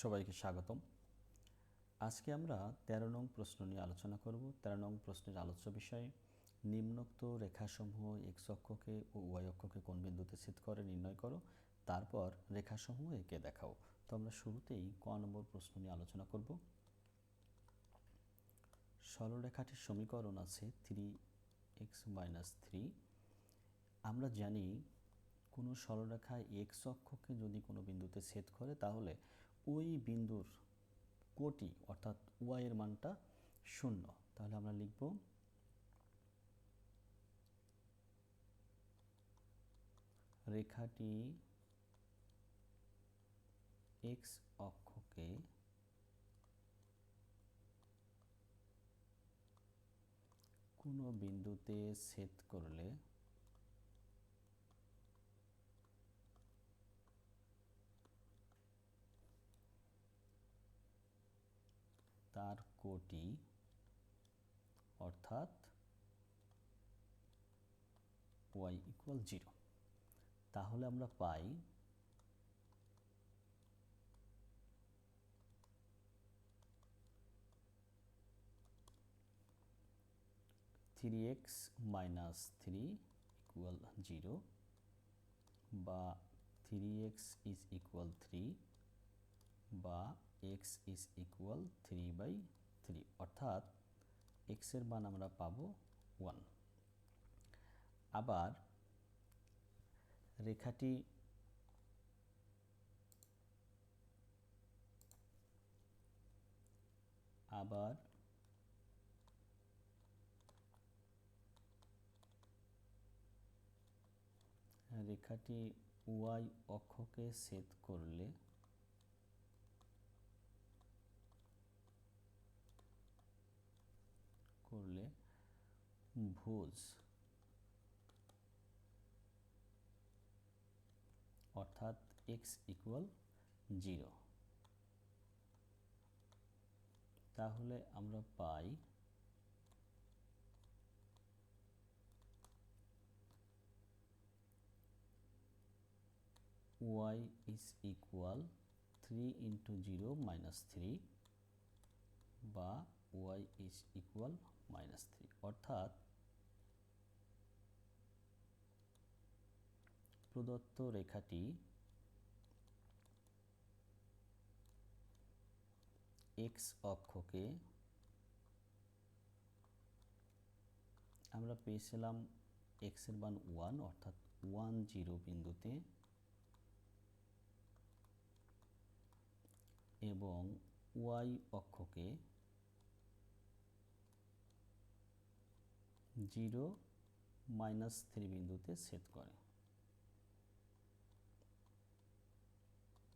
সবাইকে স্বাগতম। আজকে আমরা তেরো নং প্রশ্ন নিয়ে আলোচনা করব। তেরো নং প্রশ্নের আলোচ্য বিষয়, নিম্নোক্ত রেখাসমূহ এক্স অক্ষকে ও ওয়াই অক্ষকে কোন বিন্দুতে ছেদ করে নির্ণয় করো, তারপর রেখাসমূহ একে দেখাও। তো আমরা শুরুতেই ক নম্বর প্রশ্ন নিয়ে আলোচনা করব। সরলরেখাটির সমীকরণ আছে থ্রি এক্স মাইনাস থ্রি আমরা জানি কোনো সরলরেখা এক্স অক্ষকে যদি কোনো বিন্দুতে ছেদ করে, তাহলে ওই বিন্দুর কোটি অর্থাৎ ওয়াই এর মানটা শূন্য। তাহলে আমরা লিখব রেখাটি এক্স অক্ষকে কোনো বিন্দুতে ছেদ করলে তার কোটি অর্থাৎ ওয়াই ইকুয়াল জিরো তাহলে আমরা পাই three x minus three equal zero বা three x is equal three বা x is equal three by three অর্থাৎ এক্সের মান আমরা পাবো ওয়ান আবার রেখাটি আবার রেখাটি ওয়াই অক্ষকে ছেদ করলে ভুজ। অর্থাৎ এক্স ইকুয়াল জিরো তাহলে আমরা পাই y is equal three into zero minus three বা y is equal minus three অর্থাৎ প্রদত্ত রেখাটি এক্স অক্ষকে আমরা পেয়েছিলাম এক্সের মান ওয়ান অর্থাৎ ওয়ান জিরো বিন্দুতে এবং ওয়াই অক্ষকে জিরো মাইনাস থ্রি বিন্দুতে সেট করে।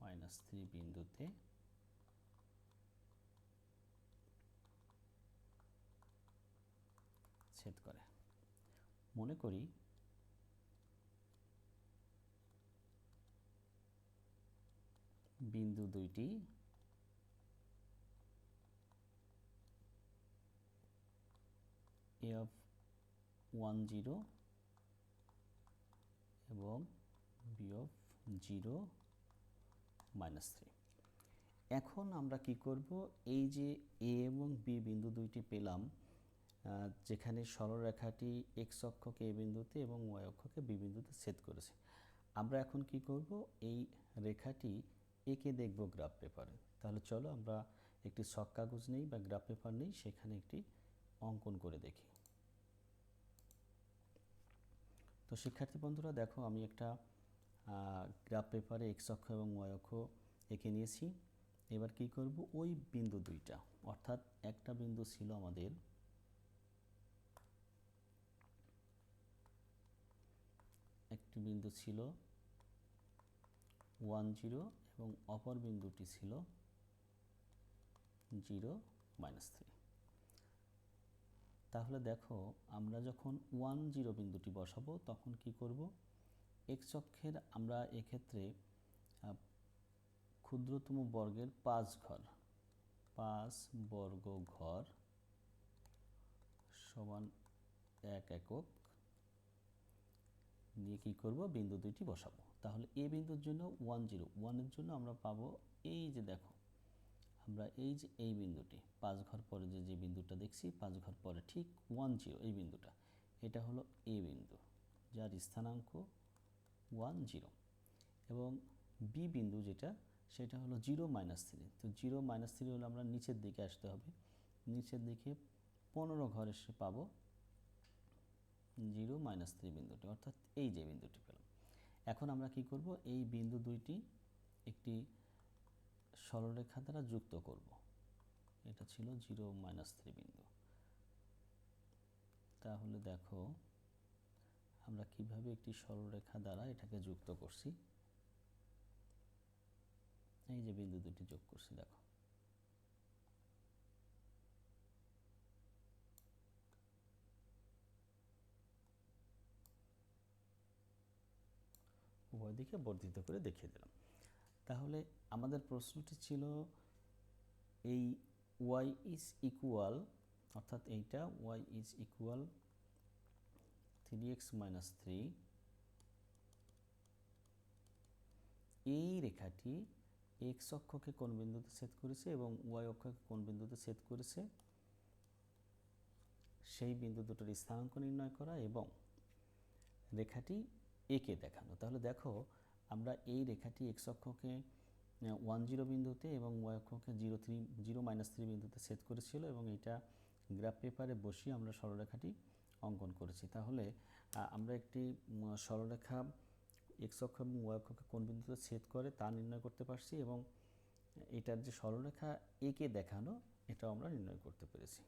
মাইনাস থ্রি বিন্দুতে ছেদ করে। মনে করি বিন্দু দুইটি এ অফ ওয়ান জিরো এবং B of zero minus three. এখন আমরা কি করব? এই যে এ এবং বি বিন্দু দুইটি পেলাম যেখানে সরলরেখাটি এক্স অক্ষকে এ বিন্দুতে এবং ওয়াই অক্ষকে বি বিন্দুতে ছেদ করেছে। আমরা এখন কি করব? এই রেখাটি একে দেখব গ্রাফ পেপারে তাহলে চলো আমরা একটি শক কাগজ নেই বা গ্রাফ পেপার নেই, সেখানে একটি অঙ্কন করে দেখি। তো শিক্ষার্থী বন্ধুরা, দেখো আমি একটা গ্রাফ পেপারে এক্স অক্ষ এবং ওয়াই অক্ষ এঁকে নিয়েছি। এবার কি করব? ওই বিন্দু দুইটা, অর্থাৎ একটা বিন্দু ছিল আমাদের একটি বিন্দু ছিল ওয়ান জিরো এবং অপর বিন্দুটি ছিল জিরো মাইনাস থ্রি। তাহলে দেখো, আমরা যখন ওয়ান জিরো বিন্দুটি বসাবো, তখন কি করব? এক্স অক্ষের আমরা এক্ষেত্রে ক্ষুদ্রতম বর্গের পাঁচ ঘর, পাঁচ বর্গ ঘর সমান এক একক নিয়ে কী করব? বিন্দু দুইটি বসাবো। তাহলে এ বিন্দুর জন্য ওয়ান জিরো ওয়ানের জন্য আমরা পাবো এই যে দেখো, আমরা এই যে এই বিন্দুটি, পাঁচ ঘর পরে যে যে বিন্দুটা দেখছি, পাঁচ ঘর পরে ঠিক ওয়ান জিরো এই বিন্দুটা, এটা হলো এ বিন্দু, যার স্থানাঙ্ক ওয়ান জিরো এবং বি বিন্দু যেটা, সেটা হলো জিরো মাইনাস থ্রি তো জিরো মাইনাস থ্রি হলে আমরা নিচের দিকে আসতে হবে। নিচের দিকে পনেরো ঘর এসে পাবো জিরো মাইনাস থ্রি বিন্দুটি অর্থাৎ এই যে বিন্দুটি পেলাম। এখন আমরা কি করব? এই বিন্দু দুইটি একটি সরলরেখা দ্বারা যুক্ত করব। এটা ছিল জিরো মাইনাস থ্রি বিন্দু। তাহলে দেখো আমরা কীভাবে একটি সরলরেখা দ্বারা এটাকে যুক্ত করছি? এই যে বিন্দু দুটি যোগ করছি, দেখো। উভয় দিকে বর্ধিত করে দেখিয়ে দিলাম। তাহলে আমাদের প্রশ্নটি ছিল, এই ওয়াই ইজ ইকুয়াল অর্থাৎ এইটা y is equal three x minus three এই রেখাটি এক্স অক্ষকে কোন বিন্দুতে ছেদ করেছে এবং ওয়াই অক্ষকে কোন বিন্দুতে ছেদ করেছে? সেই বিন্দু দুটোর স্থানাঙ্ক নির্ণয় করা এবং রেখাটি একে দেখানো। তাহলে দেখো, আমরা এই রেখাটি এক্স অক্ষকে ওয়ান জিরো বিন্দুতে এবং Y অক্ষকে zero three zero minus three বিন্দুতে সেট করেছিল এবং এটা গ্রাফ পেপারে বসিয়ে আমরা সরলরেখাটি অঙ্কন করেছি। তাহলে আমরা একটি সরলরেখা এক্স অক্ষ এবং ওয়াই অক্ষকে কোন বিন্দুতে ছেদ করে তা নির্ণয় করতে পারছি এবং এটার যে সরলরেখা একে দেখানো, এটাও আমরা নির্ণয় করতে পেরেছি।